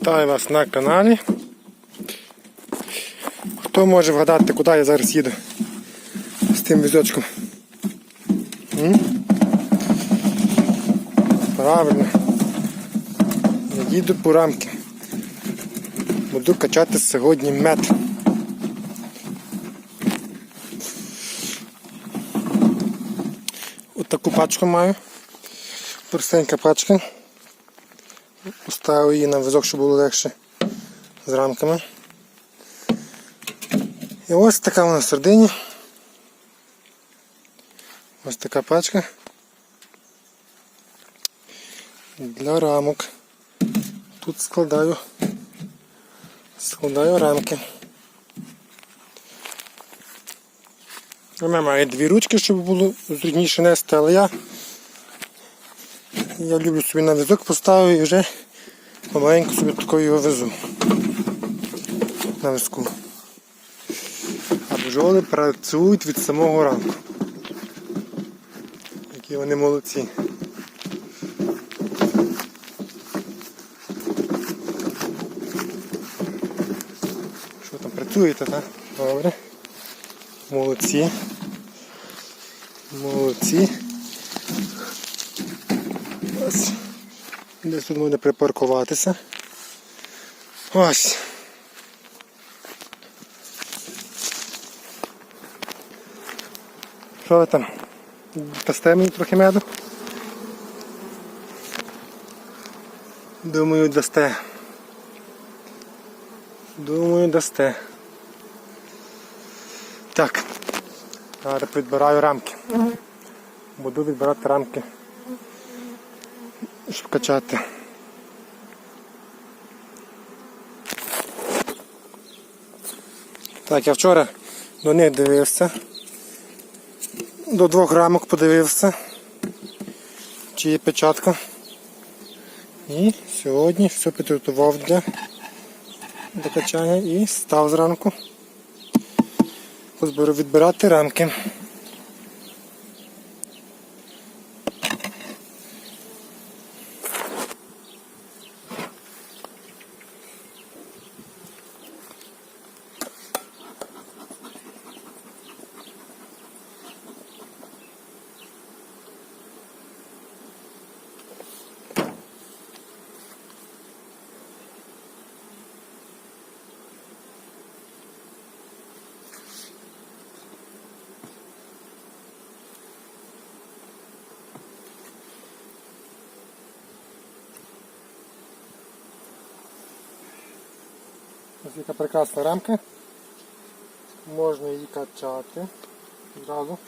Вітаю вас на каналі. Хто може вгадати, куди я зараз їду з тим візочком? М? Правильно. Я їду по рамки. Буду качати сьогодні мед. От таку пачку маю. Простенька пачка. Поставив її на візок, щоб було легше з рамками. І ось така вона в середині. Ось така пачка. Для рамок. Тут складаю складаю рамки. Вона має дві ручки, щоб було зручніше нести, але я я люблю собі на візок поставив і вже помаленьку собі такою його везу на візку. А бджоли працюють від самого ранку. Які вони молодці. Що там працюєте, так? Добре. Молодці. Молодці. Десь тут можна припаркуватися. Ось. Що ви там? Дасте мені трохи меду? Думаю, дасте. Думаю, дасте. Так. Зараз підбираю рамки. Буду відбирати рамки щоб качати. Так, я вчора до них дивився. До двох рамок подивився, чи є печатка. І сьогодні все підготував для, для качання і став зранку. Позберу відбирати рамки. Яка прекрасна рамка. Можна її качати одразу.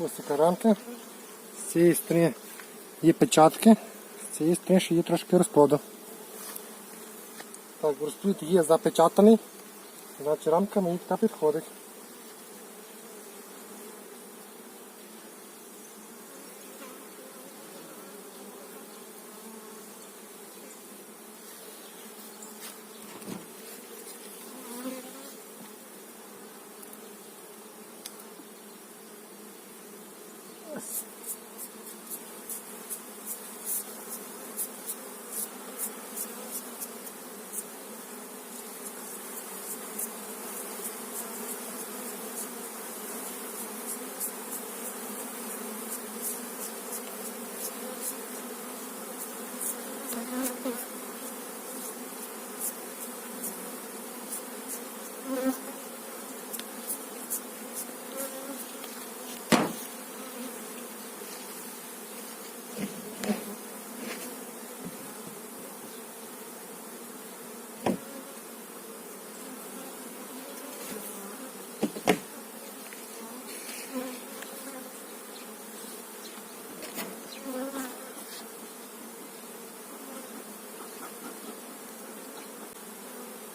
Ось така рамка. З цієї сторони є печатки, з цієї сторони ще є трошки розплоду. Так, розплід є запечатаний, значить рамка мені така підходить.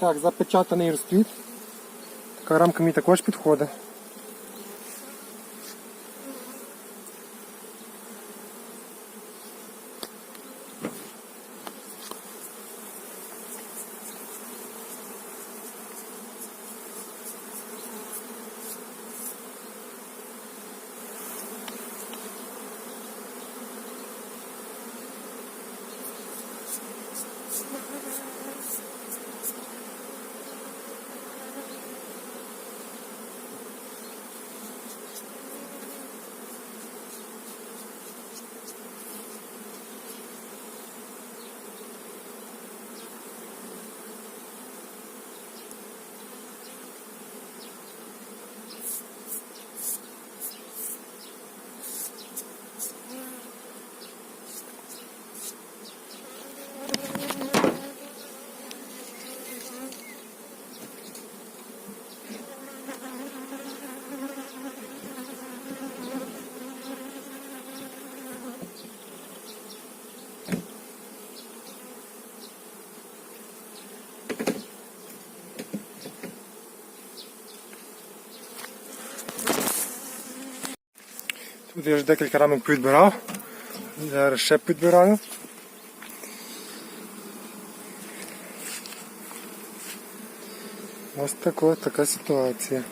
Так, запечатаний розпліт. Така рамка мені також підходить. Тут я вже декілька рамок підбирав. Зараз ще підбираю. Ось така, така ситуація.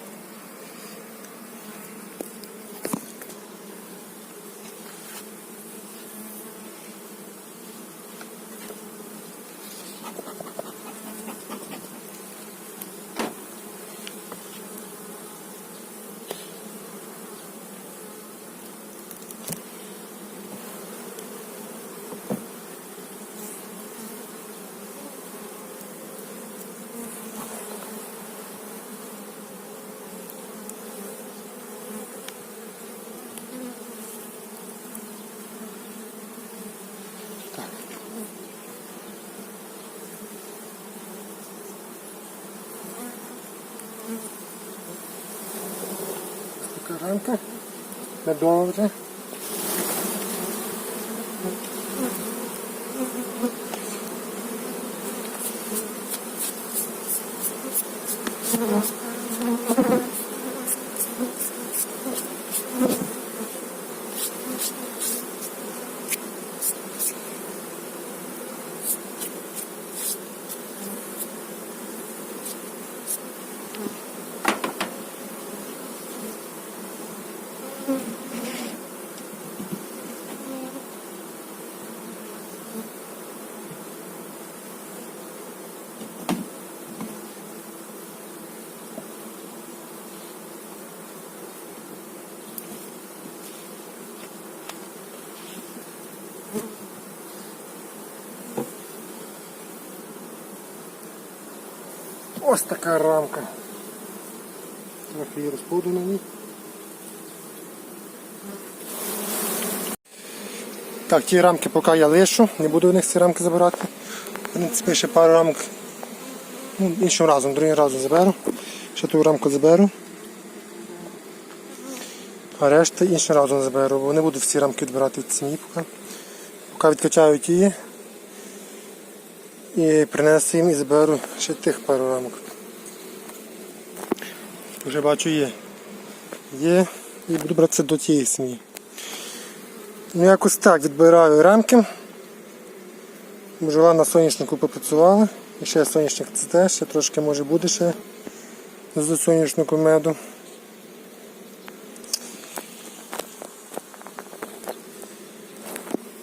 Така рамка. Медова вже. Ось така рамка. Трохи її розпуду на ній. Так, ті рамки поки я лишу, не буду в них ці рамки забирати. В принципі, ще пару рамок ну, іншим разом, другим разом заберу. Ще ту рамку заберу. А решта іншим разом заберу, бо не буду всі рамки відбирати від сім'ї поки. Поки відкачаю ті і принесу їм і заберу ще тих пару рамок. Вже бачу є. Є і буду братися до тієї сім'ї. Ну якось так відбираю рамки. Бджола на соняшнику попрацювала. І ще соняшник цвіте, ще трошки може буде ще з соняшнику меду.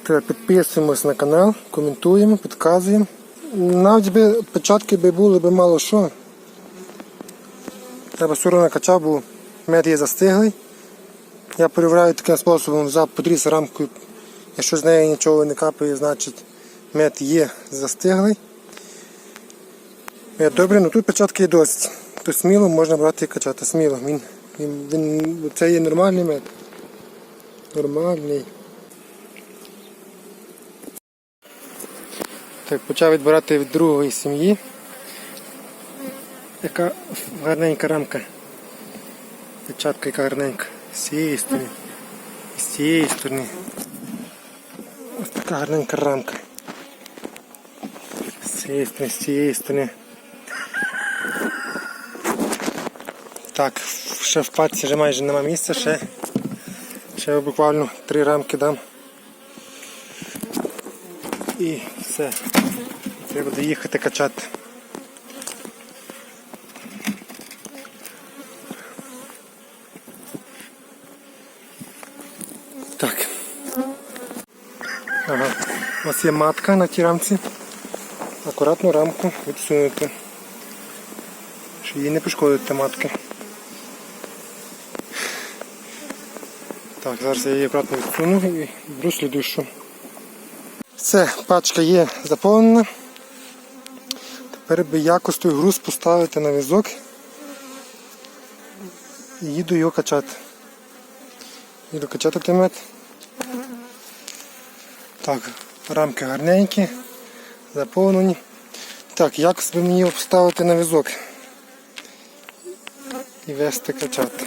Підписуємось на канал, коментуємо, підказуємо. Навіть би початки би були би мало що. Треба все одно накачав, бо мед є застиглий. Я перевіряю таким способом за подріз рамкою. Якщо з неї нічого не капає, значить мед є застиглий. Мед добре, ну тут початки є досить. То сміло можна брати і качати. Сміло. Він, він, він, це є нормальний мед. Нормальний. Так, почав відбирати від другої сім'ї. Яка гарненька рамка. Печатка яка гарненька. З цієї сторони. З цієї сторони. Ось така гарненька рамка. З цієї сторони, з цієї сторони. Так, ще в паці вже майже нема місця, ще, ще буквально три рамки дам. І все. Треба буде їхати качати. Так. Ага. У нас є матка на тій рамці. Акуратну рамку відсунути. Щоб її не пошкодити матки. Так, зараз я її акуратно відсуну і беру слідущу. Все, пачка є заповнена. Тепер би якось той груз поставити на візок і їду його качати. Їду качати мед. Так, рамки гарненькі, заповнені. Так, якось би мені його поставити на візок і вести качати.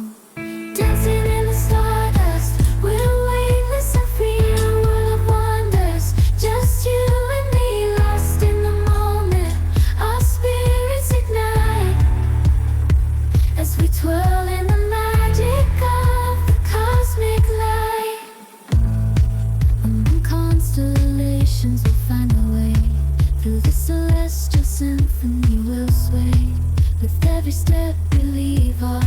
every step believe. leave